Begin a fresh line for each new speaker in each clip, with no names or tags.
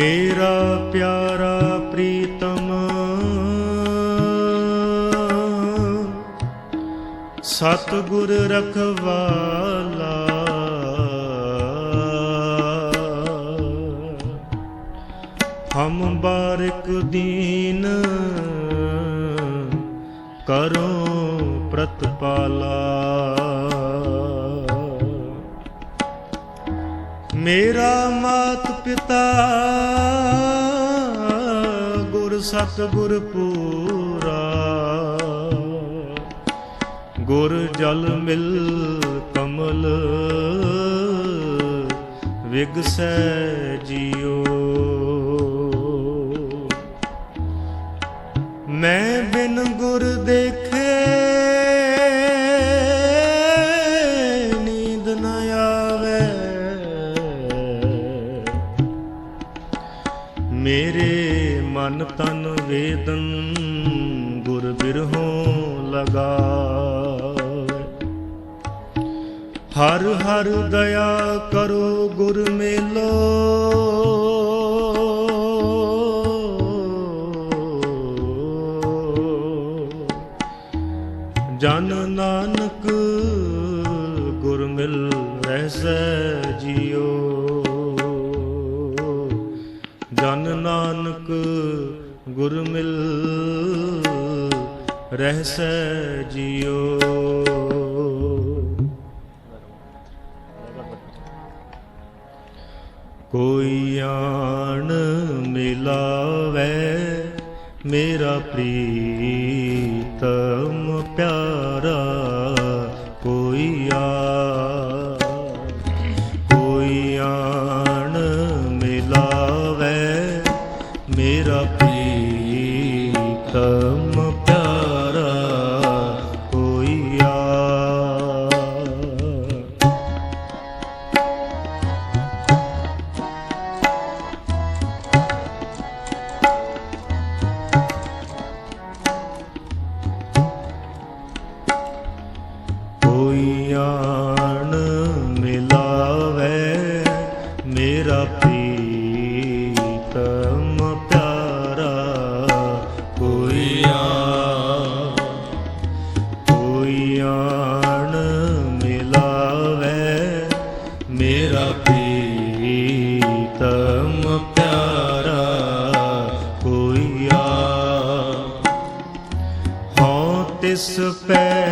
ਮੇਰਾ ਪਿਆਰਾ ਪ੍ਰੀਤਮ ਸਤਿਗੁਰ ਰਖਵਾਲਾ। ਹਮ ਬਾਰਿਕ ਦੀਨ ਕਰੋ ਪ੍ਰਤਪਾਲਾ। ਮੇਰਾ ਮਾਤ ਪਿਤਾ ਗੁਰ ਸਤਿਗੁਰ ਪੂਰਾ। ਗੁਰ ਜਲ ਮਿਲ ਕਮਲ ਵਿਗਸੈ ਜਿਉ। ਮੈਂ ਬਿਨ ਗੁਰ ਦੇਖ ਬਿਰਹੋਂ ਹਰ ਹਰ ਦਇਆ ਕਰੋ, ਗੁਰ ਮੇਲੋ। ਜਨ ਨਾਨਕ ਗੁਰ ਮਿਲ ਰਹਿਸੈ ਜਿਉ ਜਨ ਨਾਨਕ ਗੁਰ ਮਿਲ ਰਹਿਸੈ ਜਿਉ ਕੋਈ ਆਣ ਮਿਲਾਵੇ ਮੇਰਾ ਪ੍ਰੀਤਮ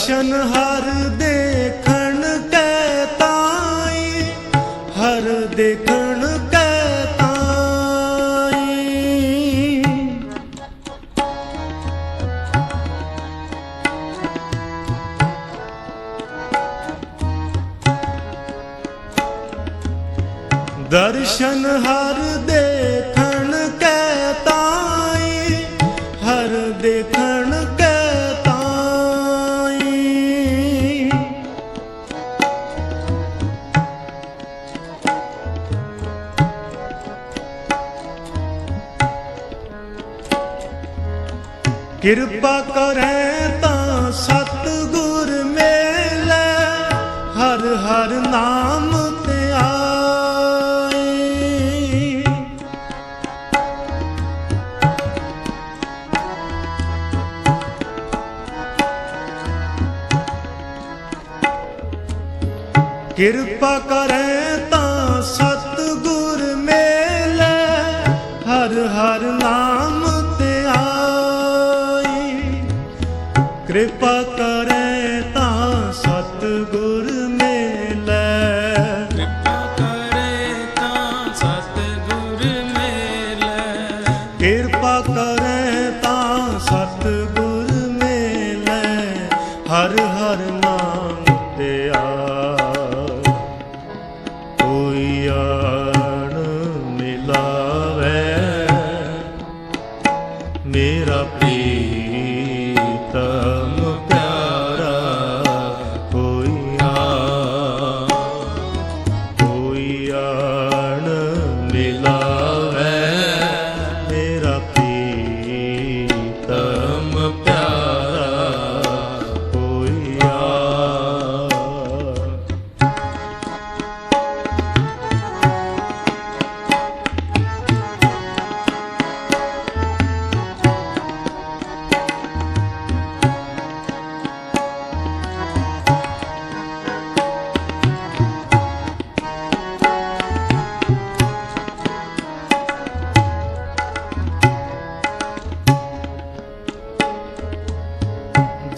ਦਰਸ਼ਨ ਹਰ ਦੇਖਣ ਕੈ ਤਾਈ, ਹਰ ਦੇਖਣ ਕੈ ਤਾਈ। ਦਰਸ਼ਨ ਹਰ ਦੇਖਣ ਕੈ ਤਾਈ, ਹਰ ਦੇਖਣ ਕਿਰਪਾ ਕਰੈ ਤਾਂ ਸਤਿਗੁਰ ਮੇਲੇ ਹਰ ਹਰ ਨਾਮ ਤੇ ਆਈ ਕਿਰਪਾ ਕਰੇ ਤਾਂ ਕਿਰਪਾ ਕਰੇ ਤਾਂ ਸਤਿਗੁਰ ਮੇਲੇ।
ਕਿਰਪਾ ਕਰੇ ਤਾਂ ਸਤਿਗੁਰ ਮੇਲੇ।
ਕਿਰਪਾ ਕਰੇ ਤਾਂ ਸਤਿਗੁਰ ਮੇਲੇ। ਹਰ ਹਰ ਨਾਮ ਤੇ ਆ। ਕੋਈ ਆਣ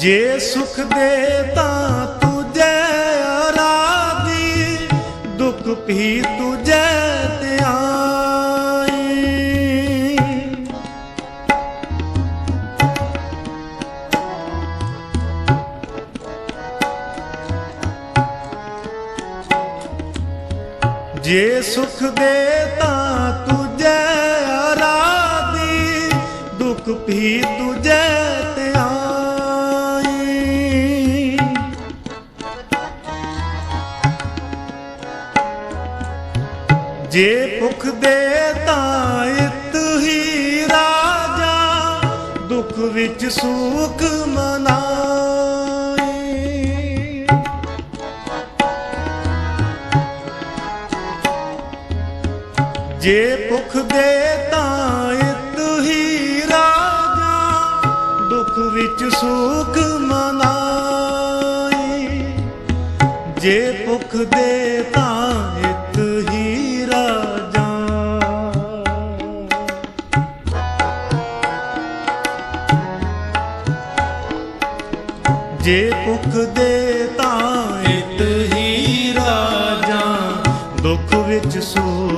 ਜੇ ਸੁਖ ਦੇ ਤਾਂ ਤੁਝੇ ਅਰਾਦੀ ਦੁੱਖ ਵੀ ਤੁਝੇ ਤੇ ਜੇ ਸੁਖ ਦੇ ਤਾਂ ਤੁਝੇ ਅਰਾਦੀ ਦੁੱਖ ਵੀ ਤੁ ਵਿੱਚ ਸੁਖ ਮਨਾਈ। ਜੇ ਭੁਖ ਦੇ ਤਾਂ ਇਤ ਹੀ ਰਾਜਾ, ਦੁੱਖ ਵਿੱਚ ਸੁਖ ਮਨਾਈ। ਜੇ ਭੁਖ ਦੇ ਤਾਂ ਜੇ ਦੇ ਤਾਂ ਇਤ ਹੀ ਰਾਜਾ ਦੁੱਖ ਵਿੱਚ ਸੋ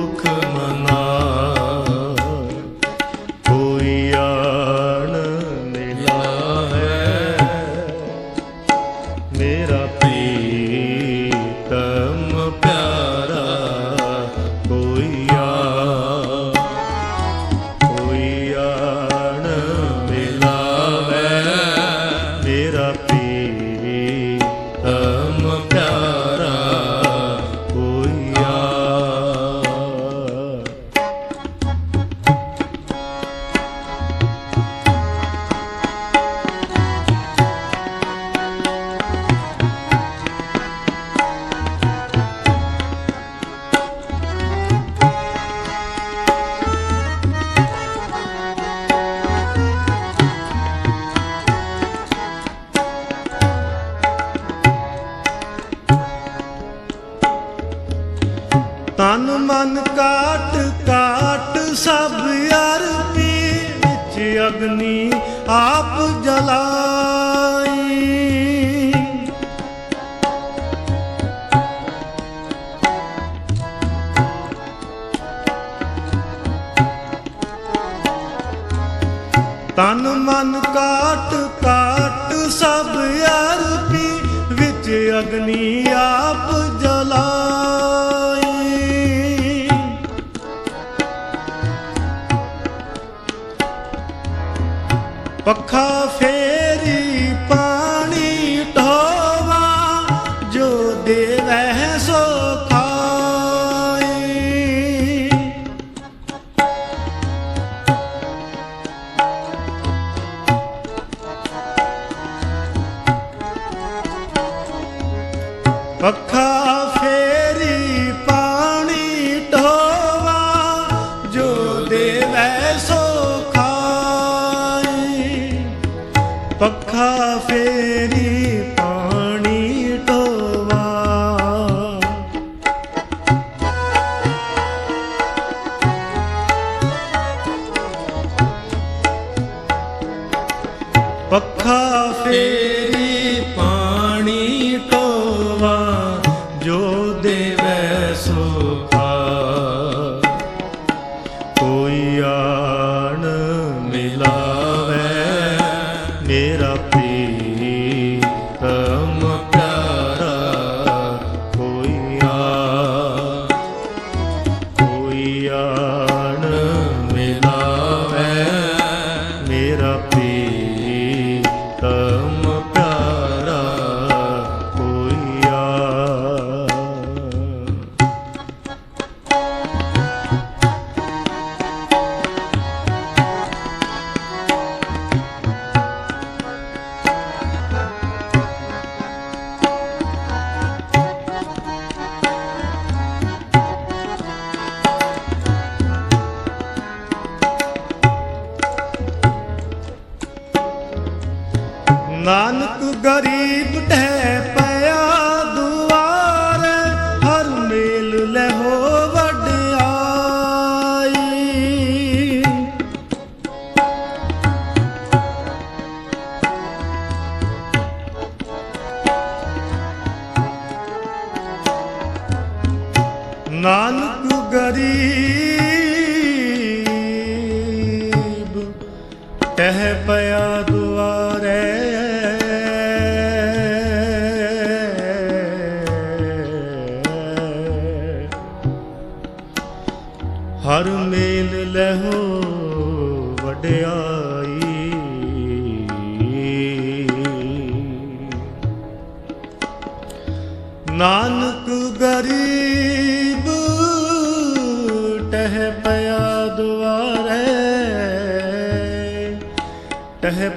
ਤਨ ਮਨ ਕਾਟ ਕਾਟ ਸਭ ਅਰਪੀ ਵਿੱਚ ਅਗਨੀ ਆਪ ਜਲਾਈ। ਪੱਖਾ ਅੱਖਾਂ ਫੇਰੀ ਪਾਣੀ ਢੋਵਾ, ਜੋ ਦੇਵੈ ਸੋ ਖਾਈ। ਪੱਖਾ ਫੇਰੀ ਪਾਣੀ ਢੋਵਾ। ਪੱਖਾ ਫੇਰੀ ਪਾਣੀ 주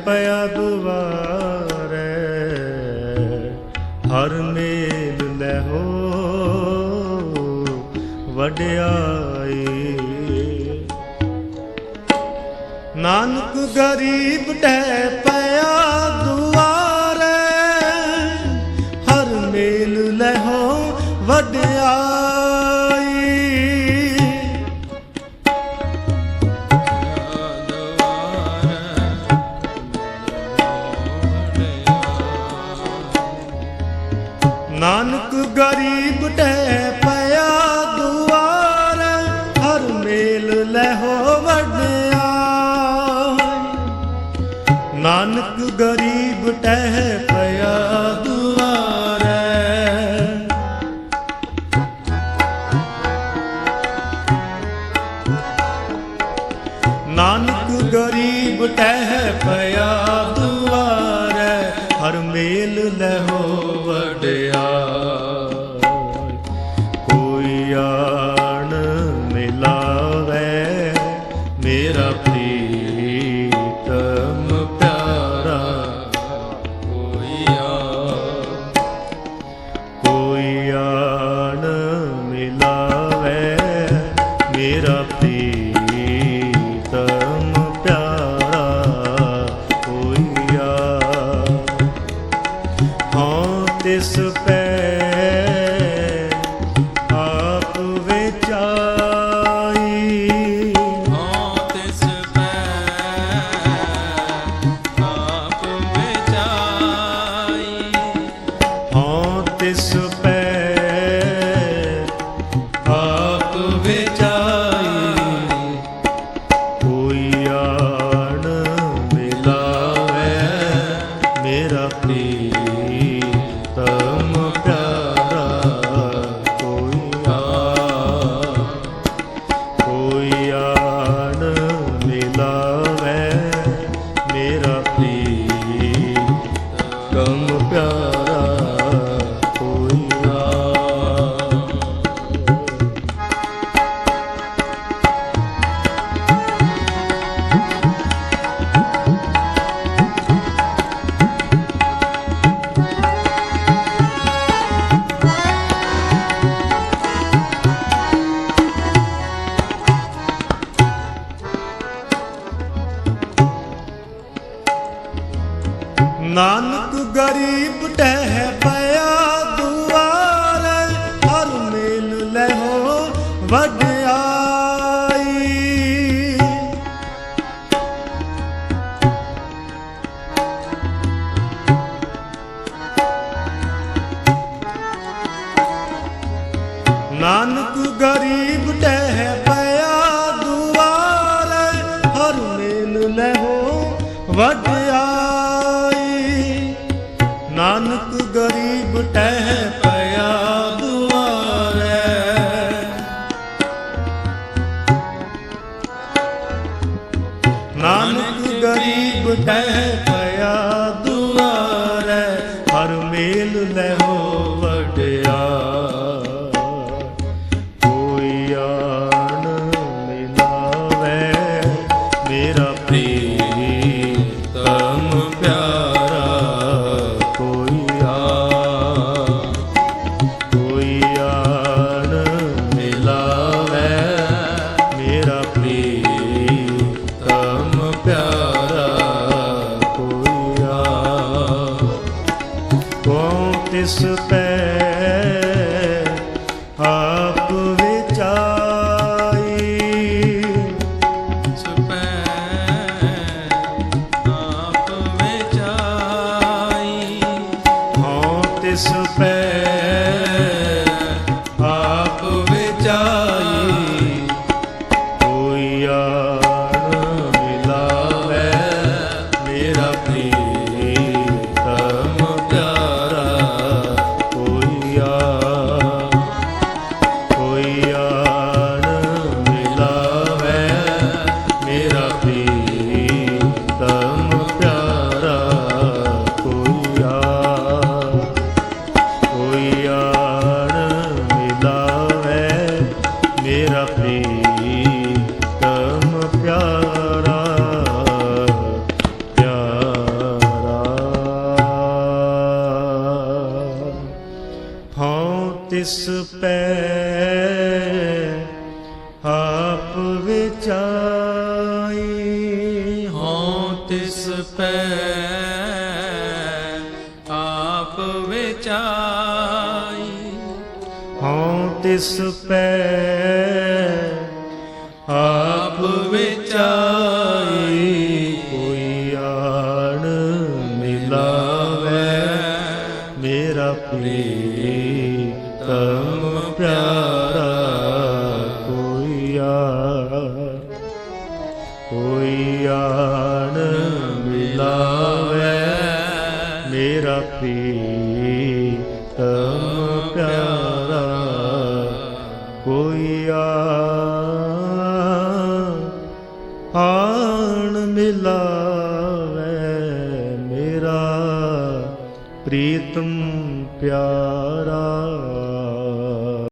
ਪਿਆ ਦੁਆਰੇ, ਹਰ ਮੇਲ ਲੈ ਹੋ ਵਡਿਆਈ। ਨਾਨਕ ਗਰੀਬ ਟੈ ਪਿਆ ਦੁਆਰੇ, ਹਰ ਮੇਲ ਲੈ ਹੋ ਵਡਿਆਈ। ਨਾਨਕ ਗਰੀਬ ਟਹਿ ਪਿਆ ਦੁਆਰੇ ਹਰ ਮੇਲ esse. ਹੋ ਵਧਾਈ ਨਾਨਕ ਗਰੀਬ ਟਹਿ ਜਿਸ ਪੈ ਆਪ ਵਿਚਾਈ ਹਉ ਤਿਸ ਪੈ ਆਪ ਵਿਚਾਈ ਹਉ ਤਿਸ ਪੈ ਪ੍ਰੀਤਮ ਪਿਆਰਾ ਕੋਈਆ ਕੋਈਆ